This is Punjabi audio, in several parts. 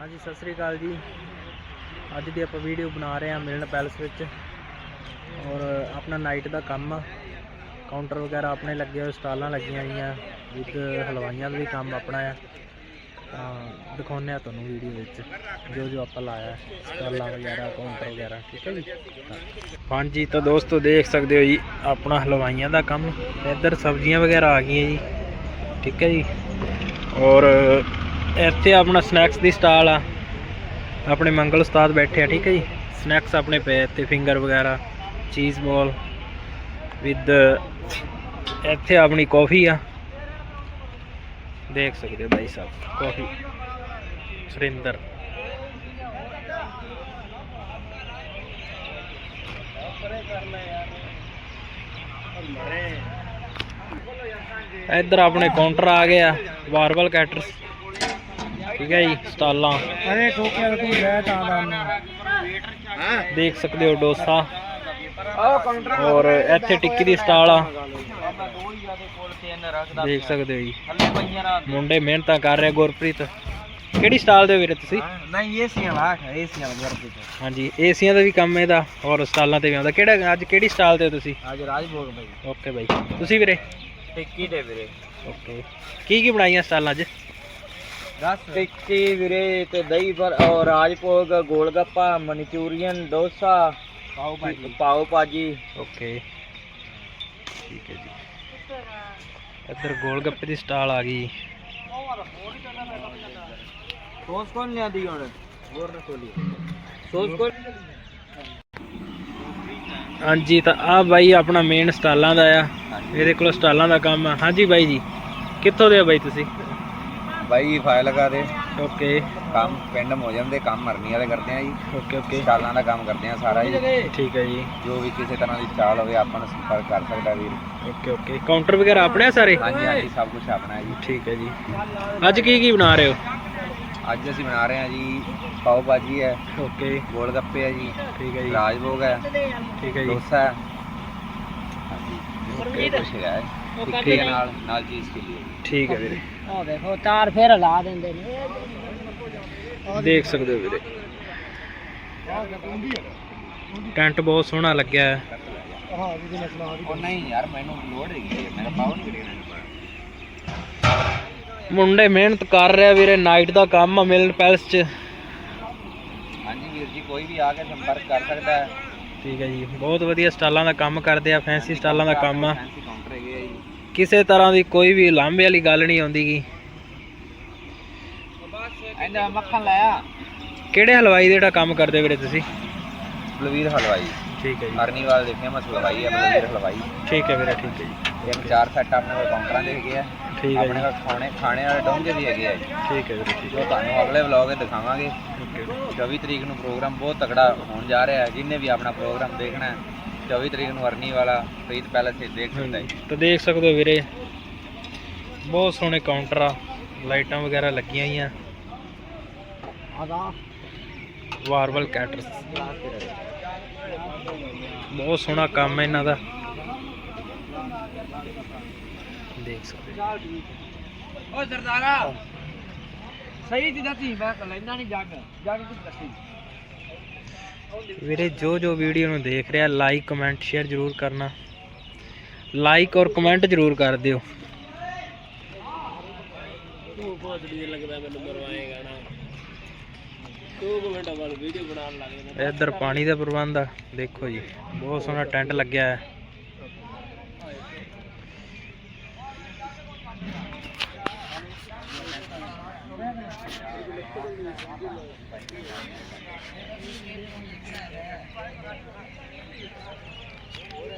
ਹਾਂਜੀ, ਸਤਿ ਸ੍ਰੀ ਅਕਾਲ ਜੀ। ਅੱਜ ਦੀ ਆਪਾਂ ਵੀਡੀਓ ਬਣਾ ਰਹੇ ਹਾਂ ਮਿਲਨ ਪੈਲਸ ਵਿੱਚ। ਔਰ ਆਪਣਾ ਨਾਈਟ ਦਾ ਕੰਮ ਆ। ਕਾਊਂਟਰ ਵਗੈਰਾ ਆਪਣੇ ਲੱਗੇ ਹੋਏ, ਸਟਾਲਾਂ ਲੱਗੀਆਂ ਹੋਈਆਂ, ਵਿਦ ਹਲਵਾਈਆਂ ਦਾ ਵੀ ਕੰਮ ਆਪਣਾ ਆ। ਤਾਂ ਦਿਖਾਉਂਦੇ ਆ ਤੁਹਾਨੂੰ ਵੀਡੀਓ ਵਿੱਚ, ਜੋ ਜੋ ਆਪਾਂ ਲਾਇਆ, ਸਟਾਲਾਂ ਵਗੈਰਾ ਕਾਊਂਟਰ ਵਗੈਰਾ, ਠੀਕ ਹੈ ਜੀ? ਹਾਂਜੀ, ਤਾਂ ਦੋਸਤੋ ਦੇਖ ਸਕਦੇ ਹੋ ਜੀ, ਆਪਣਾ ਹਲਵਾਈਆਂ ਦਾ ਕੰਮ। ਇੱਧਰ ਸਬਜ਼ੀਆਂ ਵਗੈਰਾ ਆ ਗਈਆਂ ਜੀ, ਠੀਕ ਹੈ ਜੀ? ਔਰ ਇੱਥੇ ਆਪਣਾ ਸਨੈਕਸ ਦੀ ਸਟਾਲ ਆ। ਆਪਣੇ ਮੰਗਲ ਉਸਤਾਦ ਬੈਠੇ ਆ, ਠੀਕ ਹੈ ਜੀ? ਸਨੈਕਸ ਆਪਣੇ ਪਏ ਇੱਥੇ ਫਿੰਗਰ ਵਗੈਰਾ ਚੀਜ਼ ਬੋਲ ਵਿਦ ਇੱਥੇ ਆਪਣੀ ਕਾਫੀ ਆ। ਦੇਖ ਸਕਦੇ ਹੋ ਭਾਈ ਸਾਹਿਬ ਕਾਫੀ ਸੁਰਿੰਦਰ। ਇੱਧਰ ਆਪਣੇ ਕਾਊਂਟਰ ਆ ਗਏ ਆ ਵਾਰਵਲ ਕੈਟਰਸ ਠੀਕ ਹੈ ਜੀ ਸਟਾਲਾਂ। ਅਰੇ ਠੋਕਿਆ ਤੂੰ ਲੈ ਤਾਂ ਦਾ ਦੇਖ ਸਕਦੇ ਹੋ ਡੋਸਾ। ਔਰ ਇੱਥੇ ਟਿੱਕੀ ਦੀ ਸਟਾਲ ਆ। ਦੇਖ ਸਕਦੇ ਹੋ ਜੀ। ਮੁੰਡੇ ਮਿਹਨਤਾਂ ਕਰ ਰਹੇ ਗੁਰਪ੍ਰੀਤ। ਕਿਹੜੀ ਸਟਾਲ ਦੇ ਵੀਰੇ ਤੁਸੀਂ? ਨਹੀਂ ਏਸੀਆਂ ਲਾਖ ਏਸੀਆਂ ਵਰਦੀ ਤੇ ਹਾਂਜੀ ਏਸੀਆਂ ਦਾ ਵੀ ਕੰਮ ਇਹਦਾ ਔਰ ਸਟਾਲਾਂ ਤੇ ਵੀ ਆਉਂਦਾ। ਕਿਹੜਾ ਅੱਜ ਕਿਹੜੀ ਸਟਾਲ ਤੇ ਤੁਸੀਂ? ਅੱਜ ਰਾਜ ਭੋਗ ਭਾਈ ਓਕੇ ਬਾਈ। ਤੁਸੀਂ ਵੀਰੇ? ਟਿੱਕੀ ਦੇ ਵੀਰੇ। ਓਕੇ। ਕੀ ਕੀ ਬਣਾਈਆਂ ਸਟਾਲਾਂ ਅੱਜ? ਦਸ। ਟਿੱਕੀ ਵੀਰੇ ਤੇ ਦਹੀਂ ਪਰ ਔਰ ਰਾਜ ਭੋਗ ਗੋਲ ਗੱਪਾ ਮਨਚੂਰੀਅਨ ਡੋਸਾ ਪਾਓ ਭਾਜੀ। ਪਾਓ ਭਾਜੀ। ਓਕੇ। ਠੀਕ ਹੈ ਜੀ। ਇੱਧਰ ਗੋਲ ਗੱਪੇ ਦੀ ਸਟਾਲ ਆ ਗਈ। ਸੌਸ ਕੌਣ ਲਿਆਂਦੀ ਹੁਣ? ਹੋਰ ਨਾ ਖੋਲੀ ਸੌਸ ਕੌਣ? ਹਾਂਜੀ ਤਾਂ ਆ ਬਾਈ ਆਪਣਾ ਮੇਨ ਸਟਾਲਾਂ ਦਾ ਆ। ਇਹਦੇ ਕੋਲ ਸਟਾਲਾਂ ਦਾ ਕੰਮ ਆ। ਹਾਂਜੀ ਬਾਈ ਜੀ ਕਿੱਥੋਂ ਦੇ ਆ ਬਾਈ ਤੁਸੀਂ? ਭਾਈ ਫਾਇਲ ਲਗਾ ਦੇ। ਓਕੇ। ਕੰਮ ਪਿੰਡ ਮੋਜਮ ਦੇ ਕੰਮ ਮਰਨੀ ਵਾਲੇ ਕਰਦੇ ਆ ਜੀ। Okay okay. ਸਟਾਲਾਂ ਦਾ ਕੰਮ ਕਰਦੇ ਆ ਸਾਰਾ ਜੀ। ਠੀਕ ਹੈ ਜੀ। ਜੋ ਵੀ ਕਿਸੇ ਤਰ੍ਹਾਂ ਦੀ ਚਾਲ ਹੋਵੇ ਆਪਾਂ ਨੂੰ ਸੰਪਰਕ ਕਰ ਸਕਦਾ ਵੀਰ। Okay okay. ਕਾਊਂਟਰ ਵਗੈਰਾ ਆਪਣੇ ਆ ਸਾਰੇ? ਹਾਂਜੀ ਹਾਂਜੀ ਸਭ ਕੁਝ ਆਪਣਾ ਹੈ ਜੀ। ਠੀਕ ਹੈ ਜੀ। ਅੱਜ ਕੀ ਕੀ ਬਣਾ ਰਹੇ ਹੋ? ਅੱਜ ਅਸੀਂ ਬਣਾ ਰਹੇ ਹਾਂ ਜੀ ਪਾਓ ਭਾਜੀ ਹੈ। ਓਕੇ। ਗੋਲ ਗੱਪੇ ਹੈ ਜੀ। ਠੀਕ ਹੈ ਜੀ। ਰਾਜ ਭੋਗ ਹੈ। ਠੀਕ ਹੈ ਜੀ। ਡੋਸਾ ਹੈ। ਹਾਂਜੀ ਹੈਗਾ ਹੈ। ਨਾਲ ਨਾਲ ਚੀਜ਼ ਕੇ ਲਈ ਠੀਕ ਹੈ ਵੀਰੇ। ਦੇਖੋ ਤਾਰ ਫੇਰ ਲਾ ਦਿੰਦੇ ਨੇ। ਦੇਖ ਸਕਦੇ ਹੋ ਵੀਰੇ। ਟੈਂਟ ਬਹੁਤ ਸੋਹਣਾ ਲੱਗਿਆ ਹੈ। ਉਹ ਨਹੀਂ ਯਾਰ ਮੈਨੂੰ ਲੋੜ ਹੈਗੀ ਹੈ। ਮੇਰਾ ਪਾਓ ਨਹੀਂ ਕੱਢਿਆ ਮੁੰਡੇ ਮਿਹਨਤ ਕਰ ਰਿਹਾ ਵੀਰੇ ਨਾਈਟ ਦਾ ਕੰਮ ਆ ਮਿਲਨ ਪੈਲਸ 'ਚ। ਹਾਂਜੀ ਵੀਰ ਜੀ ਕੋਈ ਵੀ ਆ ਕੇ ਸੰਪਰਕ ਕਰ ਸਕਦਾ ਹੈ। ਠੀਕ ਹੈ ਜੀ ਬਹੁਤ ਵਧੀਆ ਸਟਾਲਾਂ ਦਾ ਕੰਮ ਕਰਦੇ ਆ ਫੈਂਸੀ ਸਟਾਲਾਂ ਦਾ ਕੰਮ ਆ। ਫੈਂਸੀ ਕਾਊਂਟਰ ਹੈਗੇ ਆ ਜੀ। ਕਿਸੇ ਤਰ੍ਹਾਂ ਦੀ ਕੋਈ ਵੀ ਲਾਂਭੇ ਵਾਲੀ ਗੱਲ ਨਹੀਂ ਆਉਂਦੀ ਗੀ। ਇਹਦਾ ਮੱਖਣ ਲਾਇਆ। ਕਿਹੜੇ ਹਲਵਾਈ ਦੇ ਜਿਹੜਾ ਕੰਮ ਕਰਦੇ ਵੀਰੇ ਤੁਸੀਂ? ਬਲਵੀਰ ਹਲਵਾਈ। ਠੀਕ ਹੈ ਜੀ। ਅਰਨੀਵਾਲ ਦੇ ਫੇਮਸ ਹਲਵਾਈ ਹੈ ਬਲਵੀਰ ਹਲਵਾਈ। ਠੀਕ ਹੈ ਵੀਰੇ ਠੀਕ ਹੈ ਜੀ। ਤਿੰਨ ਚਾਰ ਸੈੱਟ ਆਪਣੇ ਕੋਲ ਕਾਊਂਟਰਾਂ ਦੇ ਹੈਗੇ ਆ। ਠੀਕ ਹੈ ਆਪਣੇ ਕੋਲ ਖਾਣੇ ਖਾਣੇ ਵਾਲੇ ਡੋਂਗੇ ਵੀ ਹੈਗੇ ਆ ਜੀ। ਠੀਕ ਹੈ ਵੀਰੇ ਠੀਕ ਜੋ ਤੁਹਾਨੂੰ ਅਗਲੇ ਵਲੌਗ 'ਚ ਦਿਖਾਵਾਂਗੇ। ਹੈ ਓਕੇ। 24 ਤਰੀਕ ਨੂੰ ਪ੍ਰੋਗਰਾਮ ਬਹੁਤ ਤਕੜਾ ਹੋਣ ਜਾ ਰਿਹਾ ਹੈ। ਜਿਹਨੇ ਵੀ ਆਪਣਾ ਪ੍ਰੋਗਰਾਮ ਦੇਖਣਾ ਹੈ 24 ਤਰੀਕ ਨੂੰ ਅਰਨੀ ਵਾਲਾ ਪ੍ਰੀਤ ਪੈਲੇਸ 'ਚ ਦੇਖ ਸਕਦਾ ਹੈ। ਤਾਂ ਦੇਖ ਸਕਦੇ ਹੋ ਵੀਰੇ। ਬਹੁਤ ਸੋਹਣੇ ਕਾਊਂਟਰ ਆ ਲਾਈਟਾਂ ਵਗੈਰਾ ਲੱਗੀਆਂ ਹੋਈਆਂ। ਆਦਾ ਵਾਰਵਲ ਕੈਟਰਸ ਬਹੁਤ ਸੋਹਣਾ ਕੰਮ ਹੈ ਇਹਨਾਂ ਦਾ। ਦੇਖ ਸਕਦੇ ਹੋ। ਓ ਸਰਦਾਰਾ ਸਹੀ ਜੀ ਦੱਸੀ ਮੈਂ ਲੈਂਦਾ ਨਹੀਂ ਜੱਗ ਜੱਗ ਤੂੰ ਦੱਸੀ? ਵੀਰੇ ਜੋ ਜੋ ਵੀਡੀਓ ਨੂੰ ਦੇਖ ਰਿਹਾ ਲਾਈਕ ਕਮੈਂਟ ਸ਼ੇਅਰ ਜ਼ਰੂਰ ਕਰਨਾ। ਲਾਈਕ ਔਰ ਕਮੈਂਟ ਜ਼ਰੂਰ ਕਰ ਦਿਓ। ਤੂੰ ਬਹੁਤ ਵਧੀਆ ਲੱਗਦਾ ਮੈਨੂੰ ਮਰਵਾਏਗਾ ਨਾ ਤੂੰ ਮਿੰਟਾਂ ਬਾਅਦ ਵੀਡੀਓ ਬਣਾਉਣ ਲੱਗ ਜਾਂਦਾ। ਇੱਧਰ ਪਾਣੀ ਦਾ ਪ੍ਰਬੰਧ ਆ। ਦੇਖੋ ਜੀ ਬਹੁਤ ਸੋਹਣਾ ਟੈਂਟ ਲੱਗਿਆ ਹੈ।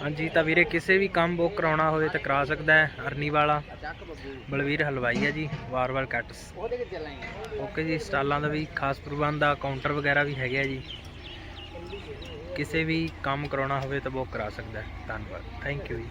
ਹਾਂਜੀ, ਤਾਂ ਵੀਰੇ ਕਿਸੇ ਵੀ ਕੰਮ ਬੁੱਕ ਕਰਾਉਣਾ ਹੋਵੇ ਤਾਂ ਕਰਾ ਸਕਦਾ ਹੈ, ਅਰਨੀ ਵਾਲਾ। ਬਲਵੀਰ ਹਲਵਾਈ ਹੈ ਜੀ ਵਾਰ-ਵਾਰ ਕੱਟਸ। ਓਕੇ ਜੀ, ਸਟਾਲਾਂ ਦਾ ਵੀ ਖਾਸ ਪ੍ਰਬੰਧ ਆ, ਕਾਊਂਟਰ ਵਗੈਰਾ ਵੀ ਹੈਗੇ ਆ ਜੀ। ਕਿਸੇ ਵੀ ਕੰਮ ਕਰਾਉਣਾ ਹੋਵੇ ਤਾਂ ਬੁੱਕ ਕਰਾ ਸਕਦਾ ਹੈ। ਧੰਨਵਾਦ। ਥੈਂਕ ਯੂ ਜੀ।